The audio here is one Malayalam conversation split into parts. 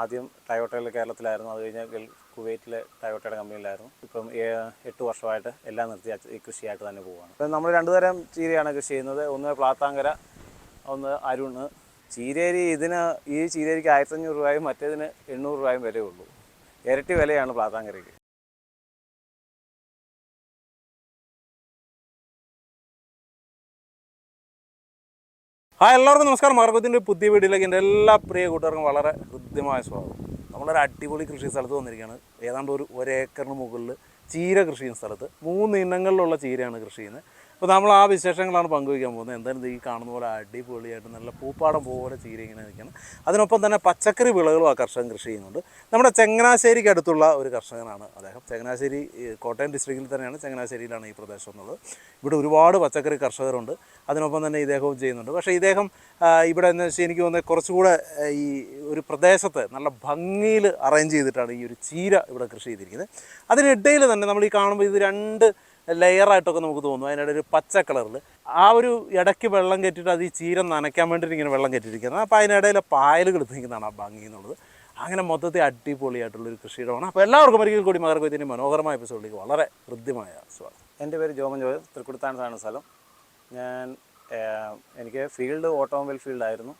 ആദ്യം ടയോട്ടയിൽ കേരളത്തിലായിരുന്നു. അത് കഴിഞ്ഞ് കുവൈറ്റിലെ ടയോട്ടയുടെ കമ്പനിയിലായിരുന്നു. ഇപ്പം എട്ട് വർഷമായിട്ട് എല്ലാം നിർത്തി ഈ കൃഷിയായിട്ട് തന്നെ പോവുകയാണ് നമ്മൾ രണ്ടുതരം ചീരയാണ് കൃഷി ചെയ്യുന്നത്. ഒന്ന് പ്ലാത്താങ്കര ഒന്ന് അരുണ് ചീരേരി ഇതിന് ഈ ചീരേരിക്ക് ആയിരത്തഞ്ഞൂറ് രൂപയും മറ്റേതിന് എണ്ണൂറ് രൂപയും വിലയുള്ളൂ ഇരട്ടി വിലയാണ് പ്ലാത്താങ്കരയ്ക്ക്. ഹായ് എല്ലാവർക്കും നമസ്കാരം. മാർഗത്തിന്റെ പുതിയ വീഡിയോയിലേക്ക് എന്റെ എല്ലാ പ്രിയ കൂട്ടുകാർക്കും വളരെ ഹൃദ്യമായ സ്വാഗതം. നമ്മളൊരു അടിപൊളി കൃഷി സ്ഥലത്ത് വന്നിരിക്കുകയാണ്. ഏതാണ്ട് ഒരു ഒരേക്കറിന് മുകളിൽ ചീര കൃഷി ചെയ്യുന്ന സ്ഥലത്ത് മൂന്ന് ഇനങ്ങളിലുള്ള ചീരയാണ് കൃഷി ചെയ്യുന്നത്. അപ്പോൾ നമ്മൾ ആ വിശേഷങ്ങളാണ് പങ്കുവയ്ക്കാൻ പോകുന്നത്. എന്തായാലും ഈ കാണുന്ന പോലെ അടിപൊളിയായിട്ട് നല്ല പൂപ്പാടം പോലെ ചീര ഇങ്ങനെ നിൽക്കണം അതിനൊപ്പം തന്നെ പച്ചക്കറി വിളകളും ആ കർഷകൻ കൃഷി ചെയ്യുന്നുണ്ട്. നമ്മുടെ ചങ്ങനാശ്ശേരിക്ക് അടുത്തുള്ള ഒരു കർഷകനാണ് അദ്ദേഹം. ചങ്ങനാശ്ശേരി കോട്ടയം ഡിസ്ട്രിക്റ്റിൽ തന്നെയാണ് ചങ്ങനാശ്ശേരിയിലാണ് ഈ പ്രദേശം എന്നുള്ളത് ഇവിടെ ഒരുപാട് പച്ചക്കറി കർഷകരുണ്ട്. അതിനൊപ്പം തന്നെ ഇദ്ദേഹവും ചെയ്യുന്നുണ്ട്. പക്ഷേ ഇദ്ദേഹം ഇവിടെ എന്ന് വെച്ചാൽ എനിക്ക് തോന്നുന്നത് കുറച്ചുകൂടെ ഈ ഒരു പ്രദേശത്ത് നല്ല ഭംഗിയിൽ അറേഞ്ച് ചെയ്തിട്ടാണ് ഈ ഒരു ചീര ഇവിടെ കൃഷി ചെയ്തിരിക്കുന്നത്. അതിനിടയിൽ തന്നെ നമ്മൾ ഈ കാണുമ്പോൾ ഇത് രണ്ട് ലെയറായിട്ടൊക്കെ നമുക്ക് തോന്നും. അതിനിടെ ഒരു പച്ച കളറിൽ ആ ഒരു ഇടയ്ക്ക് വെള്ളം കെട്ടിയിട്ട് അത് ഈ ചീര നനയ്ക്കാൻ വേണ്ടിയിട്ട് ഇങ്ങനെ വെള്ളം കെട്ടിയിരിക്കുന്നത് അപ്പോൾ അതിനിടയിൽ പായലുകൾ നിൽക്കുന്നതാണ് ആ ഭംഗി എന്നുള്ളത്. അങ്ങനെ മൊത്തത്തിൽ അടിപൊളിയായിട്ടുള്ളൊരു കൃഷിയിടമാണ്. അപ്പോൾ എല്ലാവർക്കും ഒരിക്കൽ കൂടി മകർക്കൊയ്ത്തിന്റെ മനോഹരമായ എപ്പിസോഡിലേക്ക് വളരെ ഹൃദ്യമായ സ്വാഗതം. എന്റെ പേര് ജോമൻ ജോയ് സാധനം സ്ഥലം. ഞാൻ എനിക്ക് ഫീൽഡ് ഓട്ടോമൊബൈൽ ഫീൽഡായിരുന്നു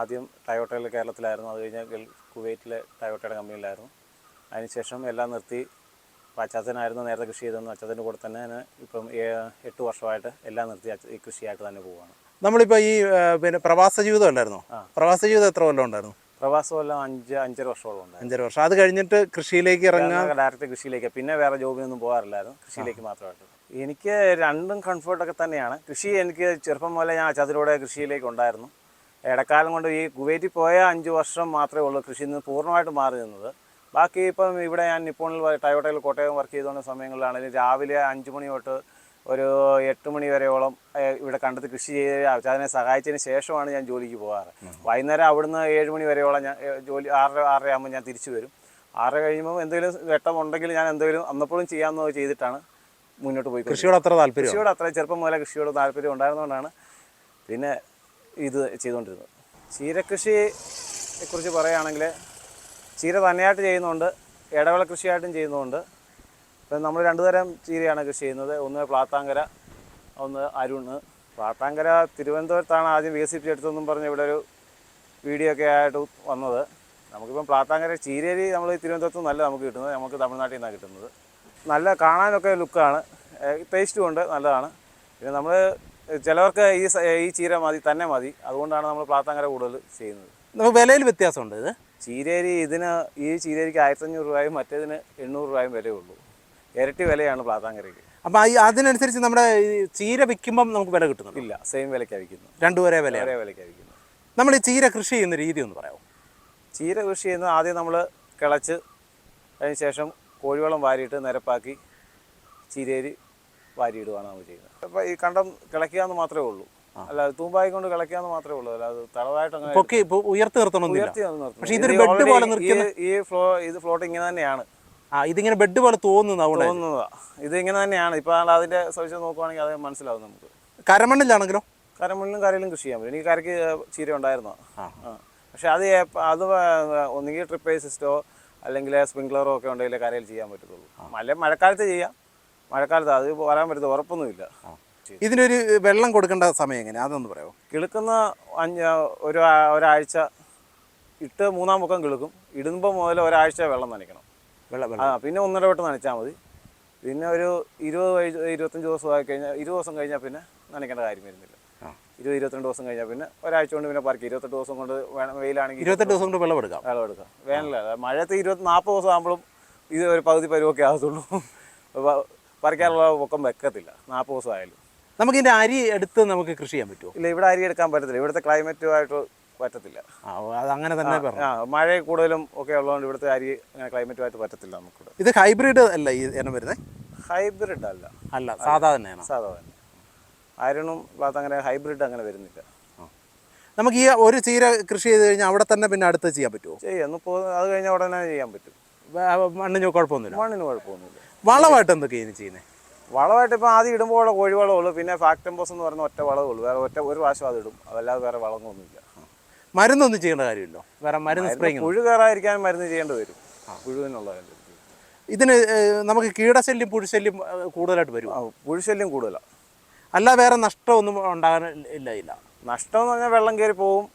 ആദ്യം ടയോട്ടയിൽ കേരളത്തിലായിരുന്നു. അത് കഴിഞ്ഞാൽ കുവൈറ്റിലെ ടയോട്ടയുടെ കമ്പനിയിലായിരുന്നു അതിനുശേഷം എല്ലാം നിർത്തി. അപ്പോൾ അച്ചാച്ചനായിരുന്നു നേരത്തെ കൃഷി ചെയ്തതെന്ന് അച്ചാച്ചന്റെ കൂടെ തന്നെ ഇപ്പം എട്ട് വർഷമായിട്ട് എല്ലാം നിർത്തി ഈ കൃഷിയായിട്ട് തന്നെ പോവുകയാണ്. നമ്മളിപ്പോൾ ഈ പിന്നെ പ്രവാസ ജീവിതം അല്ലായിരുന്നോ പ്രവാസ ജീവിതം എത്ര കൊല്ലം ഉണ്ടായിരുന്നു? പ്രവാസമെല്ലാം അഞ്ച് അഞ്ചര വർഷമോളം ഉണ്ട് അഞ്ചര വർഷം. അത് കഴിഞ്ഞിട്ട് കൃഷിയിലേക്ക് ഇറങ്ങാൻ ഡയറക്റ്റ് കൃഷിയിലേക്ക് പിന്നെ വേറെ ജോബിനൊന്നും പോകാറില്ലായിരുന്നു കൃഷിയിലേക്ക് മാത്രമായിട്ട്. എനിക്ക് രണ്ടും കംഫർട്ടൊക്കെ തന്നെയാണ്. കൃഷി എനിക്ക് ചെറുപ്പം മുതലേ ഞാൻ അച്ചാതിലൂടെ കൃഷിയിലേക്ക് ഉണ്ടായിരുന്നു. ഇടക്കാലം കൊണ്ട് ഈ കുവൈറ്റിൽ പോയ അഞ്ച് വർഷം മാത്രമേ ഉള്ളൂ കൃഷിയിൽ നിന്ന് പൂർണമായിട്ട് മാറി നിന്നത്. ബാക്കി ഇപ്പം ഇവിടെ ഞാൻ നിപ്പോണിൽ ടയോട്ടയിൽ കോട്ടയം വർക്ക് ചെയ്തുകൊണ്ട സമയങ്ങളിലാണെങ്കിലും രാവിലെ അഞ്ച് മണി തൊട്ട് ഒരു എട്ട് മണി വരെയോളം ഇവിടെ കണ്ടെത്തി കൃഷി ചെയ്ത് അതിനെ സഹായിച്ചതിന് ശേഷമാണ് ഞാൻ ജോലിക്ക് പോകാറ്. വൈകുന്നേരം അവിടുന്ന് ഏഴ് മണി വരെയോളം ഞാൻ ജോലി ആറര ആറര ആകുമ്പോൾ ഞാൻ തിരിച്ചു വരും. ആറര കഴിയുമ്പോൾ എന്തെങ്കിലും വെട്ടമുണ്ടെങ്കിൽ ഞാൻ എന്തെങ്കിലും അന്നപ്പോഴും ചെയ്യാമെന്ന് ചെയ്തിട്ടാണ് മുന്നോട്ട് പോയി കൃഷിയോട് അത്ര താല്പര്യം കൃഷിയോട് അത്ര ചെറുപ്പം മുതലേ കൃഷിയോട് താല്പര്യം ഉണ്ടായിരുന്നതുകൊണ്ടാണ് പിന്നെ ഇത് ചെയ്തുകൊണ്ടിരുന്നത്. ചീരക്കൃഷിയെക്കുറിച്ച് കുറിച്ച് പറയുകയാണെങ്കിൽ ചീര തന്നെയായിട്ട് ചെയ്യുന്നുണ്ട് ഇടവിള കൃഷിയായിട്ടും ചെയ്യുന്നുണ്ട്. ഇപ്പം നമ്മൾ രണ്ടു തരം ചീരയാണ് കൃഷി ചെയ്യുന്നത്. ഒന്ന് പ്ലാത്താങ്കര ഒന്ന് അരുണ്. പ്ലാത്താങ്കര തിരുവനന്തപുരത്താണ് ആദ്യം വികസിപ്പിച്ചെടുത്തതെന്നും പറഞ്ഞ് ഇവിടെ ഒരു വീഡിയോ ഒക്കെ ആയിട്ട് വന്നത്. നമുക്കിപ്പം പ്ലാത്താങ്കര ചീരരി നമ്മൾ തിരുവനന്തപുരത്ത് നല്ല നമുക്ക് കിട്ടുന്നത്. നമുക്ക് തമിഴ്നാട്ടിൽ നിന്നാണ് കിട്ടുന്നത്. നല്ല കാണാനൊക്കെ ലുക്കാണ്. ടേസ്റ്റും ഉണ്ട് നല്ലതാണ്. പിന്നെ നമ്മൾ ചിലവർക്ക് ഈ ഈ ചീര മതി തന്നെ മതി. അതുകൊണ്ടാണ് നമ്മൾ പ്ലാത്താങ്കര കൂടുതൽ ചെയ്യുന്നത്. വിലയിൽ വ്യത്യാസമുണ്ട് ഇത്? ചീരേരി ഇതിന് ഈ ചീരേരിക്ക് ആയിരത്തഞ്ഞൂറ് രൂപയും മറ്റേതിന് എണ്ണൂറ് രൂപയും വിലയുള്ളൂ ഇരട്ടി വിലയാണ് പ്ലാത്താങ്കരയ്ക്ക്. അപ്പം ഈ അതിനനുസരിച്ച് നമ്മുടെ ഈ ചീര വിൽക്കുമ്പം നമുക്ക് വില കിട്ടുന്നു ഇല്ല സെയിം വിലയ്ക്കാണ് വിൽക്കുന്നത്. രണ്ടു ഒരേ വില ഒരേ വിലയ്ക്കാണ് വിൽക്കുന്നത്. നമ്മൾ ഈ ചീര കൃഷി ചെയ്യുന്ന രീതി ഒന്ന് പറയാമോ? ചീര കൃഷി ചെയ്യുന്നത് ആദ്യം നമ്മൾ കിളച്ച് അതിന് ശേഷം കോഴിവളം വാരിയിട്ട് നിരപ്പാക്കി ചീരേരി വാരിയിടുകയാണ് നമ്മൾ ചെയ്യുന്നത്. അപ്പോൾ ഈ കണ്ടം കിളയ്ക്കുക എന്ന് മാത്രമേ ഉള്ളൂ. അല്ലാതെ തൂമ്പായി കൊണ്ട് കിളയ്ക്കുക മാത്രമേ ഉള്ളൂ. അല്ലാതെ തളവായിട്ട് പൊക്കി ഉയർത്തി നിർത്തണം ഉയർത്തി ഒന്നും പക്ഷേ ഇതൊരു ബെഡ് പോലെ ഈ- ഈ ഫ്ലോ ഇത് ഫ്ലോട്ട് ഇങ്ങനെ തന്നെയാണ്. ആ ഇതിങ്ങനെ ബെഡ് പോലെ തോന്നുന്നു അവിടെ. തോന്നുന്നതാ. ഇത് ഇങ്ങനെ തന്നെയാണ്. ഇപ്പൊ അതിന്റെ സവിശേഷത നോക്കുവാണെങ്കിൽ അത് മനസ്സിലാവും നമുക്ക്. കരമണ്ണിലാണെങ്കിലോ? കരമണ്ണിലും കരയിലും കൃഷി ചെയ്യാൻ പറ്റും. എനിക്ക് കരയ്ക്ക് ചീര ഉണ്ടായിരുന്നു പക്ഷെ അത് അത് ഒന്നുകിൽ ട്രിപ്പ് സിസ്റ്റോ അല്ലെങ്കിൽ സ്പ്രിംഗ്ലറോ ഒക്കെ ഉണ്ടെങ്കിൽ കരയിൽ ചെയ്യാൻ പറ്റത്തുള്ളൂ. മല മഴക്കാലത്ത് ചെയ്യാം. മഴക്കാലത്ത് അത് വരാൻ പറ്റത്തില്ല. ഉറപ്പൊന്നുമില്ല. ഇതിനൊരു വെള്ളം കൊടുക്കേണ്ട സമയം എങ്ങനെ അതൊന്ന് പറയാമോ കിളുക്കുന്ന അഞ്ച് ഒരു ഒരാഴ്ച ഇട്ട് മൂന്നാം മുഖം കിളുക്കും. ഇടുമ്പോൾ മുതൽ ഒരാഴ്ച വെള്ളം നനയ്ക്കണം. വെള്ളം ആ പിന്നെ ഒന്നര വട്ടം നനച്ചാൽ മതി. പിന്നെ ഒരു ഇരുപത് ഇരുപത്തഞ്ച് ദിവസം ആയി കഴിഞ്ഞാൽ ഇരുപത് ദിവസം കഴിഞ്ഞാൽ പിന്നെ നനയ്ക്കേണ്ട കാര്യം വരുന്നില്ല. ഇരുപത് ഇരുപത്തിരണ്ട് ദിവസം കഴിഞ്ഞാൽ പിന്നെ ഒരാഴ്ച കൊണ്ട് പിന്നെ പറക്കി. ഇരുപത്തെട്ട് ദിവസം കൊണ്ട് വെയിലാണെങ്കിൽ ഇരുപത്തെട്ട് ദിവസം കൊണ്ട് വെള്ളം എടുക്കാം. വെള്ളം എടുക്കാം. വേനലല്ല? മഴയത്ത് ഇരുപത്തി നാൽപ്പത് ദിവസം ആകുമ്പോഴും ഇത് ഒരു പകുതി പരുവൊക്കെ ആകത്തുള്ളൂ. പറിക്കാനുള്ള പൊക്കം വെക്കത്തില്ല. നാൽപ്പത് ദിവസം ആയാലും. നമുക്ക് ഇതിന്റെ അരി എടുത്ത് നമുക്ക് കൃഷി ചെയ്യാൻ പറ്റുമോ? ഇല്ല ഇവിടെ അരി എടുക്കാൻ പറ്റത്തില്ല. ഇവിടുത്തെ ക്ലൈമറ്റുമായിട്ട് പറ്റത്തില്ല. അത് അങ്ങനെ തന്നെ പറഞ്ഞു. മഴ കൂടുതലും ഒക്കെ ഉള്ളതുകൊണ്ട് ഇവിടുത്തെ അരി അങ്ങനെ ക്ലൈമറ്റുമായിട്ട് പറ്റത്തില്ല നമുക്ക് ഇത് ഹൈബ്രിഡ് അല്ല ഈ ഇനം വരുന്നത് ഹൈബ്രിഡ് അല്ല. അല്ല സാധാ തന്നെയാണ്? സാധാ തന്നെ. അയരണും ഭാഗത്ത് അങ്ങനെ ഹൈബ്രിഡ് അങ്ങനെ വരുന്നില്ല. നമുക്ക് ഈ ഒരു ചീര കൃഷി ചെയ്ത് കഴിഞ്ഞാൽ അവിടെ തന്നെ പിന്നെ അടുത്ത് ചെയ്യാൻ പറ്റുമോ? ചെയ്യാം. ഇപ്പോൾ അത് കഴിഞ്ഞാൽ ഉടനെ ചെയ്യാൻ പറ്റും. മണ്ണിന് കുഴപ്പമൊന്നുമില്ല. മണ്ണിന് കുഴപ്പമൊന്നുമില്ല. വളമായിട്ട് എന്തൊക്കെയാണ് ചെയ്യുന്നത് വളമായിട്ട് ഇപ്പോൾ ആദ്യം ഇടുമ്പോൾ കോഴിവളമേ ഉള്ളൂ. പിന്നെ ഫാക്ടംബോസ് എന്ന് പറയുന്ന ഒറ്റ വളമേ ഉള്ളൂ. വേറെ ഒറ്റ ഒരു പ്രാവശ്യം അത് ഇടും അതല്ലാതെ വേറെ വളമൊന്നുമില്ല മരുന്നൊന്നും ചെയ്യേണ്ട കാര്യമില്ലോ? വേറെ മരുന്ന് സ്പ്രേ പുഴു കയറാതിരിക്കാൻ മരുന്ന് ചെയ്യേണ്ടി വരും. പുഴുവിനുള്ള ഇതിന് നമുക്ക് കീടശല്യം പുഴുശല്യം കൂടുതലായിട്ട് വരും പുഴുശല്യം കൂടുതലാണ് അല്ല വേറെ നഷ്ടമൊന്നും ഉണ്ടാകാൻ ഇല്ല ഇല്ല. നഷ്ടം എന്ന് പറഞ്ഞാൽ വെള്ളം കയറി പോവും.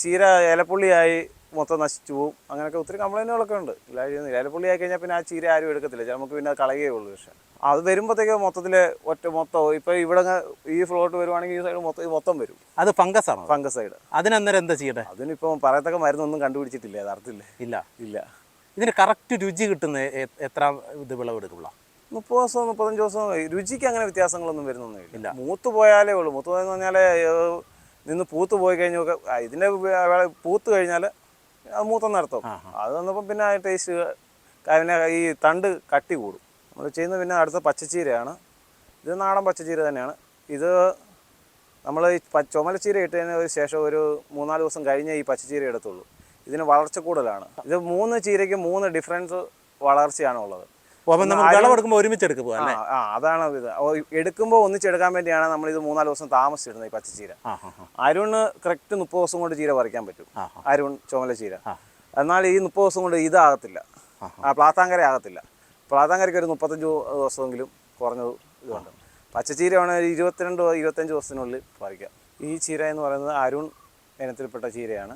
ചീര ഇലപ്പുള്ളിയായി മൊത്തം നശിച്ചു പോവും. അങ്ങനെയൊക്കെ ഒത്തിരി കംപ്ലൈന്റുകളൊക്കെ ഉണ്ട്. ഇല്ലായിരുന്നു ഇലപ്പുള്ളി ആയി കഴിഞ്ഞാൽ പിന്നെ ആ ചീര ആരും എടുക്കത്തില്ല. നമുക്ക് പിന്നെ അത് കളയേ ഉള്ളൂ പക്ഷേ. അത് വരുമ്പോഴത്തേക്ക് മൊത്തത്തിൽ ഒറ്റ മൊത്തം ഇപ്പോൾ ഇവിടെ ഈ ഫ്ലോട്ട് വരുവാണെങ്കിൽ ഈ സൈഡ് മൊത്തം മൊത്തം വരും. അത് ഫംഗസ് ആണോ? ഫംഗസ് സൈഡ് അതിനന്നേരം എന്താ ചെയ്യട്ടെ അതിനിപ്പം പറയത്തക്ക മരുന്നൊന്നും കണ്ടുപിടിച്ചിട്ടില്ല യഥാർത്ഥത്തിൽ ഇല്ല. ഇല്ല. ഇതിന് കറക്റ്റ് രുചി കിട്ടുന്ന എത്ര ഇത് വിളവെടുക്കുള്ള മുപ്പത് ദിവസം മുപ്പത്തഞ്ച് ദിവസം രുചിക്ക് അങ്ങനെ വ്യത്യാസങ്ങളൊന്നും വരുന്നൊന്നും ഇല്ല. മൂത്ത് പോയാലേ ഉള്ളൂ. മൂത്ത് പോയെന്ന് പറഞ്ഞാൽ നിന്ന് പൂത്ത് പോയി കഴിഞ്ഞൊക്കെ ഇതിന്റെ പൂത്ത് കഴിഞ്ഞാൽ അത് നടത്തും. അത് വന്നപ്പം പിന്നെ ടേസ്റ്റ് പിന്നെ ഈ തണ്ട് കട്ടി കൂടും. നമ്മൾ ചെയ്യുന്നത് പിന്നെ അടുത്ത പച്ചച്ചീരയാണ്. ഇത് നാടൻ പച്ചച്ചീര തന്നെയാണ്. ഇത് നമ്മൾ ഈ ചുമലച്ചീര ഇട്ടതിന് ശേഷം ഒരു മൂന്നാൽ ദിവസം കഴിഞ്ഞേ ഈ പച്ചച്ചീര എടുത്തുള്ളൂ. ഇതിന് വളർച്ച കൂടുതലാണ്. ഇത് മൂന്ന് ചീരയ്ക്ക് മൂന്ന് ഡിഫറൻസ് വളർച്ചയാണ് ഉള്ളത്. അപ്പം നമ്മൾ വിളവെടുക്കുമ്പോൾ ഒരുമിച്ച് എടുക്കുക ആ, അല്ലേ? ആ അതാണ് ഇത്. എടുക്കുമ്പോൾ ഒന്നിച്ചെടുക്കാൻ വേണ്ടിയാണ് നമ്മൾ ഇത് മൂന്നാൽ ദിവസം താമസിച്ചിരുന്നത് ഈ പച്ചച്ചീര. അരുണ് കറക്റ്റ് മുപ്പത് ദിവസം കൊണ്ട് ചീര പറിക്കാൻ പറ്റും. അരുൺ ചുമല ചീര. എന്നാൽ ഈ മുപ്പത് ദിവസം കൊണ്ട് ഇതാകത്തില്ല ആ, ആ. പ്ലാത്താങ്കര ആകത്തില്ല. പ്ലാത്താങ്കരയ്ക്ക് ഒരു മുപ്പത്തഞ്ച് ദിവസമെങ്കിലും കുറഞ്ഞത് ഇതുണ്ട്. പച്ചച്ചീരയാണ് ഒരു ഇരുപത്തിരണ്ട് ഇരുപത്തഞ്ച് ദിവസത്തിനുള്ളിൽ പറിക്കാം. ഈ ചീര എന്ന് പറയുന്നത് അരുൺ ഇനത്തിൽപ്പെട്ട ചീരയാണ്.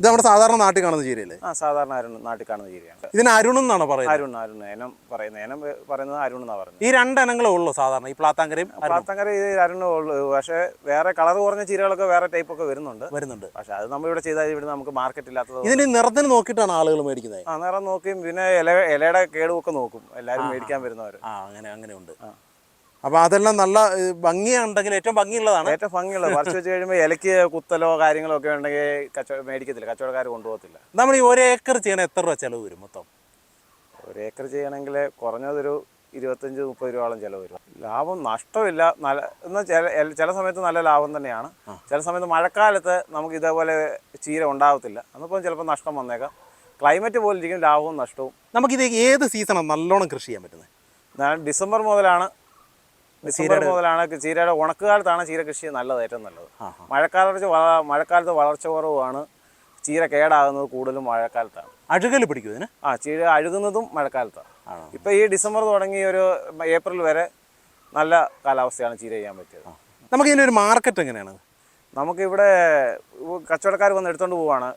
ഇത് നമ്മുടെ സാധാരണ നാട്ടിൽ കാണുന്ന ചീരയല്ലേ? ആ സാധാരണ അരുൺ നാട്ടിൽ കാണുന്ന ചീരയാണ്. ഇതിന് അരുൺ എന്നാണ് പറയുന്നത്? അരുൺ അരുൺ ഏനം പറയുന്നത് ഏനം പറയുന്നത് അരുൺ എന്നാണ് പറയുന്നത്. ഈ രണ്ട് ഇനങ്ങളേ ഉള്ളൂ സാധാരണ ഈ പ്ലാത്താങ്കരയും പ്ലാത്താങ്കര ഇത് അരുണ് ഉള്ളൂ. പക്ഷേ വേറെ കളർ കുറഞ്ഞ ചീരകളൊക്കെ വേറെ ടൈപ്പ് ഒക്കെ വരുന്നുണ്ട്. വരുന്നുണ്ട്. പക്ഷേ അത് നമ്മൾ ഇവിടെ ചെയ്താൽ ഇവിടെ നമുക്ക് മാർക്കറ്റ് ഇല്ലാത്തത് ഇതിന് നിറത്തിന് നോക്കിയിട്ടാണ് ആളുകൾ മേടിക്കുന്നത്? ആ നിറം നോക്കിയും പിന്നെ ഇല ഇലയുടെ കേടുമൊക്കെ നോക്കും. എല്ലാവരും മേടിക്കാൻ വരുന്നവർ ആ അങ്ങനെ അങ്ങനെ ഉണ്ട് അപ്പോൾ അതെല്ലാം നല്ല ഭംഗിയുണ്ടെങ്കിൽ ഏറ്റവും ഭംഗിയുള്ളതാണ്. ഏറ്റവും ഭംഗിയുള്ളത്. പറിച്ചു വെച്ച് കഴിയുമ്പോൾ ഇലയ്ക്ക് കുത്തലോ കാര്യങ്ങളോ ഒക്കെ ഉണ്ടെങ്കിൽ കച്ചവടം മേടിക്കത്തില്ല. കച്ചവടക്കാർ കൊണ്ടുപോകത്തില്ല. നമ്മൾ ഈ ഒരു ഏക്കർ ചെയ്യണ എത്ര രൂപ ചിലവ് വരും മൊത്തം? ഒരു ഏക്കർ ചെയ്യണമെങ്കിൽ കുറഞ്ഞതൊരു ഇരുപത്തഞ്ച് മുപ്പത് രൂപയോളം ചിലവ് വരും. ലാഭം നഷ്ടമില്ല. നല്ല എന്നാൽ ചില ചില സമയത്ത് നല്ല ലാഭം തന്നെയാണ്. ചില സമയത്ത് മഴക്കാലത്ത് നമുക്ക് ഇതേപോലെ ചീര ഉണ്ടാകത്തില്ല അന്നിപ്പം ചിലപ്പോൾ നഷ്ടം വന്നേക്കാം. ക്ലൈമറ്റ് പോലെ ഇരിക്കും. ലാഭവും നഷ്ടവും. നമുക്കിത് ഏത് സീസണാണ് നല്ലോണം കൃഷി ചെയ്യാൻ പറ്റുന്നത്? ഡിസംബർ മുതലാണ് ഡിസംബർ മുതലാണ് ചീരയുടെ ഉണക്കുകാലത്താണ് ചീര കൃഷി നല്ലത് ഏറ്റവും നല്ലത്. മഴക്കാലത്ത് മഴക്കാലത്ത് വളർച്ച കുറവാണ്. ചീര കേടാകുന്നത് കൂടുതലും മഴക്കാലത്താണ്. അഴുകൽ പിടിക്കും ഇതിന്? ആ ചീര അഴുകുന്നതും മഴക്കാലത്താണ്. ഇപ്പൊ ഈ ഡിസംബർ തുടങ്ങി ഒരു ഏപ്രിൽ വരെ നല്ല കാലാവസ്ഥയാണ് ചീര ചെയ്യാൻ പറ്റിയത്. നമുക്ക് ഇതിനൊരു മാർക്കറ്റ് എങ്ങനെയാണ്? നമുക്കിവിടെ കച്ചവടക്കാർ വന്ന് എടുത്തുകൊണ്ട് പോവാണ്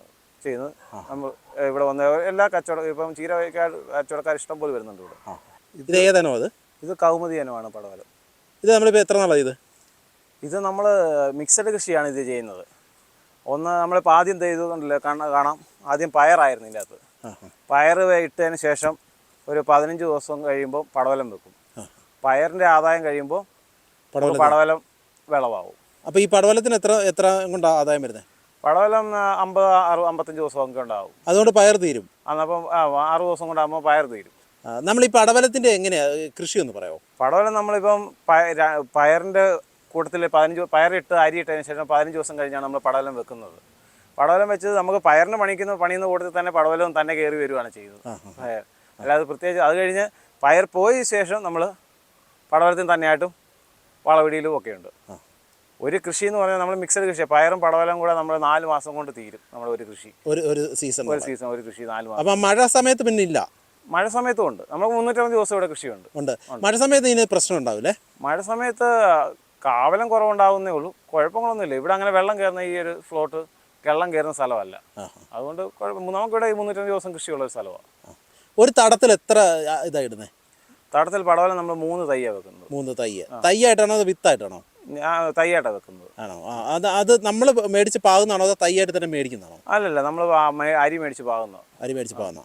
ചെയ്യുന്നത്. നമ്മൾ ഇവിടെ വന്ന എല്ലാ കച്ചവട ഇപ്പം ചീര കച്ചവടക്കാർ ഇഷ്ടം പോലെ വരുന്നുണ്ട് ഇവിടെ. ഇത് ഏതനോ അത്? ഇത് കൗമുദി ഇനമാണ് പടവലം. ഇത് നമ്മളിപ്പോൾ എത്ര നാളാണ് ഇത്? ഇത് നമ്മൾ മിക്സഡ് കൃഷിയാണ് ഇത് ചെയ്യുന്നത്. ഒന്ന് നമ്മളിപ്പോൾ ആദ്യം ചെയ്തുകൊണ്ടല്ലേ കാണാം കാണാം. ആദ്യം പയറായിരുന്നു ഇതിന്റെ അകത്ത്. പയർ ഇട്ടതിന് ശേഷം ഒരു പതിനഞ്ച് ദിവസം കഴിയുമ്പോൾ പടവലം വെക്കും. പയറിന്റെ ആദായം കഴിയുമ്പോൾ പടവലം വിളവാകും. അപ്പോൾ ഈ പടവലത്തിന് എത്ര എത്ര കൊണ്ടാണ് ആദായം വരുന്നത് പടവലം അമ്പത് അറുപത് അമ്പത്തഞ്ച് ദിവസം ഒക്കെ ഉണ്ടാവും. അതുകൊണ്ട് പയർ തീരും. അന്നപ്പം ആറു ദിവസം കൊണ്ടാകുമ്പോൾ പയർ തീരും. നമ്മൾ ഈ പടവലത്തിന്റെ എങ്ങനെയാണ് കൃഷി എന്ന് പറയാമോ പടവലം നമ്മളിപ്പം പയ- ര- പയറിന്റെ കൂട്ടത്തിൽ പതിനഞ്ച് പയറിട്ട് അരി ഇട്ടതിന് ശേഷം പതിനഞ്ച് ദിവസം കഴിഞ്ഞാണ് നമ്മൾ പടവലം വെക്കുന്നത്. പടവലം വെച്ച് നമുക്ക് പയറിന് പണിക്കുന്ന പണിയുന്ന കൂട്ടത്തിൽ തന്നെ പടവലവും തന്നെ കയറി വരുവാണ് ചെയ്യുന്നത്. പയർ. അല്ലാതെ പ്രത്യേകിച്ച് അത് കഴിഞ്ഞ് പയർ പോയ ശേഷം നമ്മൾ പടവലത്തിന് തന്നെയായിട്ടും വളവിടിയിലും ഒക്കെ ഉണ്ട്. ഒരു കൃഷി എന്ന് പറഞ്ഞാൽ നമ്മൾ മിക്സഡ് കൃഷി പയറും പടവലം കൂടെ നമ്മൾ നാല് മാസം കൊണ്ട് തീരും നമ്മുടെ ഒരു കൃഷി. ഒരു സീസൺ ഒരു സീസൺ ഒരു കൃഷി നാല് മാസം. മഴ സമയത്ത് പിന്നെ ഇല്ല? മഴ സമയത്തും ഉണ്ട്. നമുക്ക് മുന്നൂറ്റമ്പത് ദിവസം ഇവിടെ കൃഷിയുണ്ട്. ഉണ്ട്. മഴ സമയത്ത് ഇതിന് പ്രശ്നം ഉണ്ടാവില്ലേ? മഴ സമയത്ത് കാവലം കുറവുണ്ടാവുന്നേ ഉള്ളൂ. കുഴപ്പങ്ങളൊന്നുമില്ല. ഇവിടെ അങ്ങനെ വെള്ളം കയറുന്ന ഈ ഒരു ഫ്ലോട്ട് വെള്ളം കയറുന്ന സ്ഥലമല്ല. അതുകൊണ്ട് നമുക്കിവിടെ ഈ മുന്നൂറ്റമ്പത് ദിവസം കൃഷിയുള്ള ഒരു സ്ഥലമാണ് ഒരു തടത്തിൽ എത്ര ഇതായിടുന്നേ ഇടുന്നത് തടത്തിൽ പടവലം നമ്മൾ മൂന്ന് തയ്യ വെക്കുന്നത്. മൂന്ന് തയ്യ തയ്യായിട്ടാണോ അത് വിത്തായിട്ടാണോ? തയ്യായിട്ടാണ് വെക്കുന്നത്. ആണോ? അത് അത് നമ്മൾ മേടിച്ച് പാകുന്നതാണോ അതോ തയ്യായിട്ട് തന്നെ മേടിക്കുന്നതാണോ? അല്ലല്ല നമ്മൾ അരി മേടിച്ച് പാകുന്നോ അരി മേടിച്ച് പാകുന്ന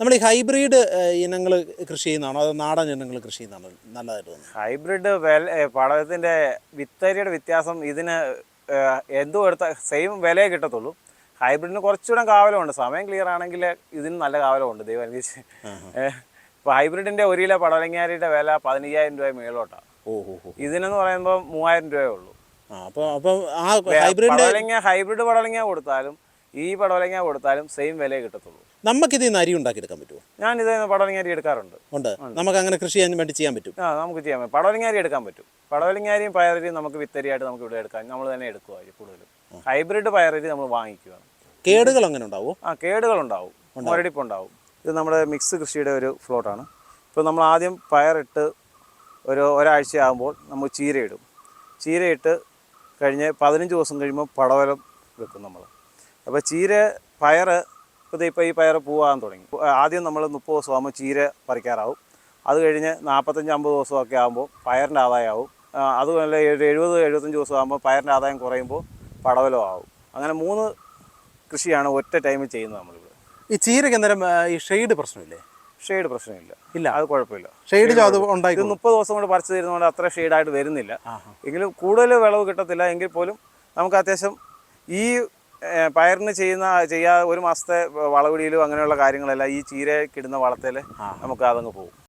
നമ്മൾ ഈ ഹൈബ്രിഡ് ഇനങ്ങൾ കൃഷി ചെയ്യുന്നതാണോ? അതോ നാടൻ ഇനങ്ങൾ കൃഷി ചെയ്യുന്നതാണോ? നല്ലതായിട്ട് ഹൈബ്രിഡ് വില പടത്തിന്റെ വിത്തരിയുടെ വ്യത്യാസം ഇതിന് എന്തും എടുത്ത സെയിം വിലയെ കിട്ടത്തുള്ളൂ. ഹൈബ്രിഡിന് കുറച്ചുകൂടെ കാവലമുണ്ട്. സമയം ക്ലിയർ ആണെങ്കിൽ ഇതിന് നല്ല കാവലമുണ്ട്. ദൈവം അനുസരിച്ച് ഇപ്പോൾ ഹൈബ്രിഡിന്റെ ഒരു കിലോ പടവലങ്ങാരിയുടെ വില പതിനയ്യായിരം രൂപ മേളോട്ടാണ് ഇതിനെന്ന് പറയുമ്പോൾ മൂവായിരം രൂപയേ ഉള്ളൂ. അപ്പോൾ അപ്പോൾ ആ ഹൈബ്രിഡ് പടവലങ്ങ ഹൈബ്രിഡ് പടവലങ്ങ കൊടുത്താലും ഈ പടവലങ്ങ കൊടുത്താലും സെയിം വില കിട്ടത്തുള്ളൂ. നമുക്ക് ഇതിൽ നിന്ന് അരി ഉണ്ടാക്കിയെടുക്കാൻ പറ്റുമോ? ഞാൻ ഇത് പടവലങ്ങാരി എടുക്കാറുണ്ട്. ഉണ്ട്. നമുക്ക് അങ്ങനെ കൃഷി ചെയ്യാൻ വേണ്ടി ചെയ്യാൻ പറ്റും. ആ നമുക്ക് ചെയ്യാൻ പറ്റും. പടവലങ്ങാരി എടുക്കാൻ പറ്റും. പടവലങ്ങാരിയും പയറരിയും നമുക്ക് വിത്തരിയായിട്ട് നമുക്ക് ഇവിടെ എടുക്കാം. നമ്മൾ തന്നെ എടുക്കുക കൂടുതലും. ഹൈബ്രിഡ് പയറരി നമ്മൾ വാങ്ങിക്കുകയാണ് കേടുകൾ അങ്ങനെ ഉണ്ടാവും? ആ കേടുകൾ ഉണ്ടാവും. മുരടിപ്പ് ഉണ്ടാവും. ഇത് നമ്മുടെ മിക്സ് കൃഷിയുടെ ഒരു ഫ്ലോട്ടാണ് ഇപ്പോൾ നമ്മൾ ആദ്യം പയറിട്ട് ഒരു ഒരാഴ്ച ആകുമ്പോൾ നമ്മൾ ചീരയിടും. ചീരയിട്ട് കഴിഞ്ഞ് പതിനഞ്ച് ദിവസം കഴിയുമ്പോൾ പടവലം വെക്കും നമ്മൾ. അപ്പോൾ ചീര പയർ ഇപ്പോൾ ഇപ്പോൾ ഈ പയർ പൂവാൻ തുടങ്ങി. ആദ്യം നമ്മൾ മുപ്പത് ദിവസം ആകുമ്പോൾ ചീര പറിക്കാറാവും. അത് കഴിഞ്ഞ് നാൽപ്പത്തഞ്ച് അമ്പത് ദിവസമൊക്കെ ആകുമ്പോൾ പയറിന്റെ ആദായമാവും ആവും. അതുപോലെ ഒരു എഴുപത് എഴുപത്തഞ്ച് ദിവസം ആകുമ്പോൾ പയറിന്റെ ആദായം കുറയുമ്പോൾ പടവലോ ആവും. അങ്ങനെ മൂന്ന് കൃഷിയാണ് ഒറ്റ ടൈമിൽ ചെയ്യുന്നത് നമ്മളിവിടെ. ഈ ചീരയ്ക്ക് അന്നേരം ഈ ഷെയ്ഡ് പ്രശ്നമില്ലേ? ഷെയ്ഡ് പ്രശ്നമില്ല. ഇല്ല. അത് കുഴപ്പമില്ല. ഷെയ്ഡ് അത് ഇത് ഉണ്ടായി മുപ്പത് ദിവസം കൊണ്ട് പറിച്ചു തരുന്നതുകൊണ്ട് അത്ര ഷെയ്ഡായിട്ട് വരുന്നില്ല. എങ്കിലും കൂടുതൽ വിളവ് കിട്ടത്തില്ല. എങ്കിൽ പോലും നമുക്ക് അത്യാവശ്യം ഈ പയറിന് ചെയ്യുന്ന ചെയ്യാ ഒരു മാസത്തെ വളവിടിയിലും അങ്ങനെയുള്ള കാര്യങ്ങളെല്ലാം ഈ ചീരക്കിടുന്ന വളത്തിൽ നമുക്ക് അതങ്ങ് പോകും